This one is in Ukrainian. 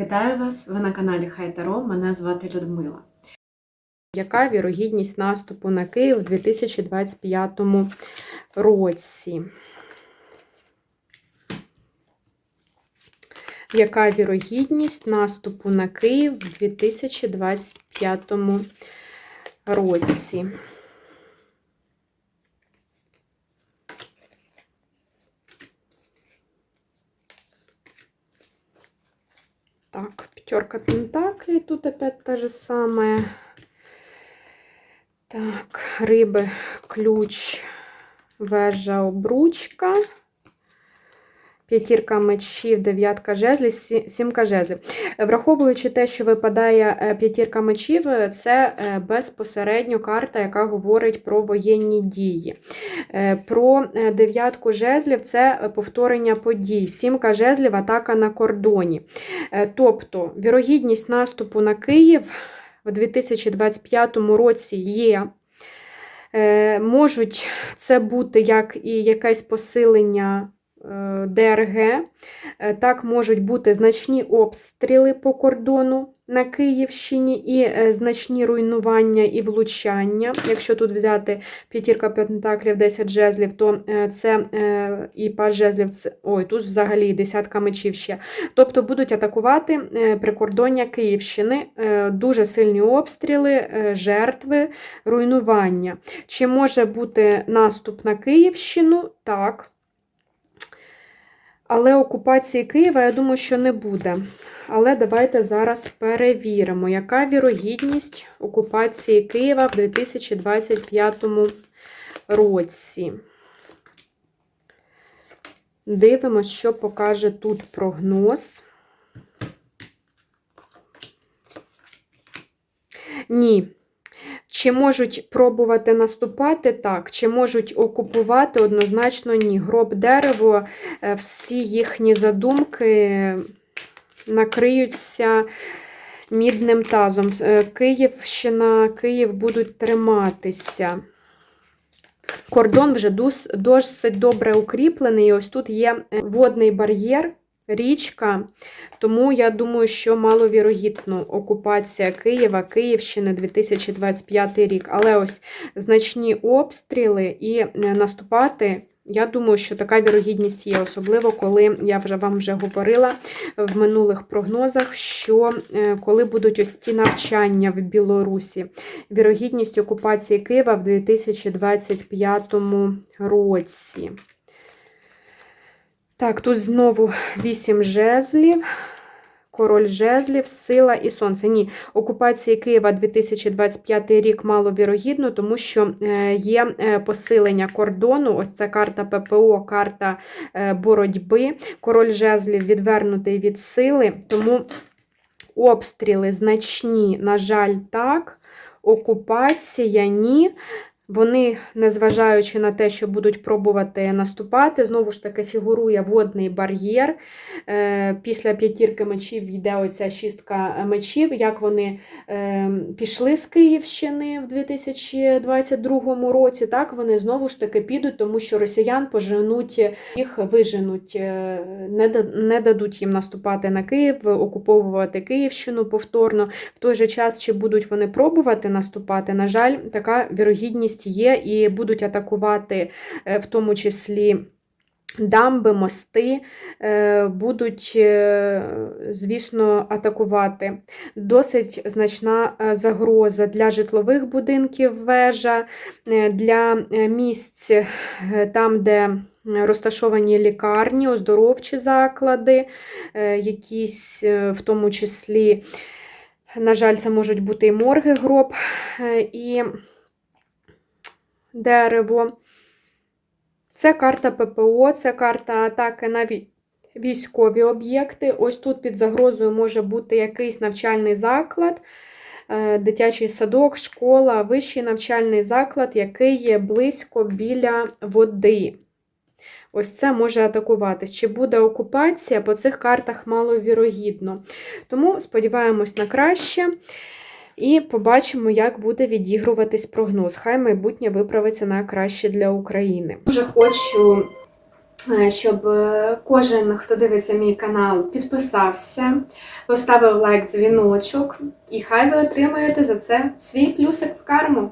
Вітаю вас! Ви на каналі Хайтаро. Мене звати Людмила. Яка вірогідність наступу на Київ у 2025 році? Яка вірогідність наступу на Київ у 2025 році? Так, п'ятерка пентаклей, тут опять та же самое. Так, риби, ключ, вежа, обручка. П'ятірка мечів, дев'ятка жезлів, сімка жезлів. Враховуючи те, що випадає е, п'ятірка мечів, е, це е, безпосередньо карта, яка говорить про воєнні дії. Е, Про е, дев'ятку жезлів це е, повторення подій. Сімка жезлів атака на кордоні. Е, Тобто, вірогідність наступу на Київ в 2025 році є. Е, Можуть це бути як і якесь посилення е, ДРГ, е, так можуть бути значні обстріли по кордону на Київщині і е, значні руйнування і влучання. Якщо тут взяти п'ятірка пентаклів, 10 жезлів, то е, це е, і паж жезлів, це, ой, тут взагалі десятка мечів ще. Тобто будуть атакувати е, прикордоння Київщини, е, дуже сильні обстріли, е, жертви, руйнування. Чи може бути наступ на Київщину? Так. Але окупації Києва, я думаю, що не буде. Але давайте зараз перевіримо, яка вірогідність окупації Києва в 2025 році. Дивимось, що покаже тут прогноз. Ні. Чи можуть пробувати наступати? Так. Чи можуть окупувати? Однозначно ні. Гроб дерево, е, всі їхні задумки накриються мідним тазом. Е, Київщина, Київ будуть триматися. Кордон вже досить добре укріплений. І ось тут є е, водний бар'єр, річка. Тому я думаю, що маловірогідно окупація Києва, Київщини 2025 рік. Але ось значні обстріли і е, наступати. Я думаю, що така вірогідність є, особливо коли я вже вам вже говорила в минулих прогнозах, що е, коли будуть ось ті навчання в Білорусі, вірогідність окупації Києва в 2025 році. Так, тут знову 8 жезлів. Король жезлів, сила і сонце. Ні, окупації Києва 2025 рік маловірогідно, тому що е, є е, посилення кордону. Ось це карта ППО, карта е, боротьби. Король жезлів відвернутий від сили, тому обстріли значні, на жаль, так. Окупація ні. Вони, незважаючи на те, що будуть пробувати наступати, знову ж таки фігурує водний бар'єр. Е, Після п'ятірки мечів йде оця шістка мечів. Як вони е, пішли з Київщини в 2022 році, так вони знову ж таки підуть, тому що росіян поженуть, їх виженуть, е, не, да- не дадуть їм наступати на Київ, окуповувати Київщину повторно. В той же час, чи будуть вони пробувати наступати, на жаль, така вірогідність є, і будуть атакувати е, в тому числі. Дамби, мости е, будуть, е, звісно, атакувати. Досить значна загроза для житлових будинків вежа, для місць там, де розташовані лікарні, оздоровчі заклади, якісь, в тому числі, на жаль, це можуть бути і морги, гроб, і дерево. Це карта ППО, це карта атаки на військові об'єкти. Ось тут під загрозою може бути якийсь навчальний заклад, е, дитячий садок, школа, вищий навчальний заклад, який є близько біля води. Ось це може атакуватись. Чи буде окупація по цих картах маловірогідно. Тому сподіваємось на краще. І побачимо, як буде відігруватись прогноз. Хай майбутнє виправиться на краще для України. Дуже хочу е, щоб е, кожен, хто дивиться мій канал, підписався, поставив лайк, дзвіночок, і хай ви отримаєте за це свій плюсик в карму.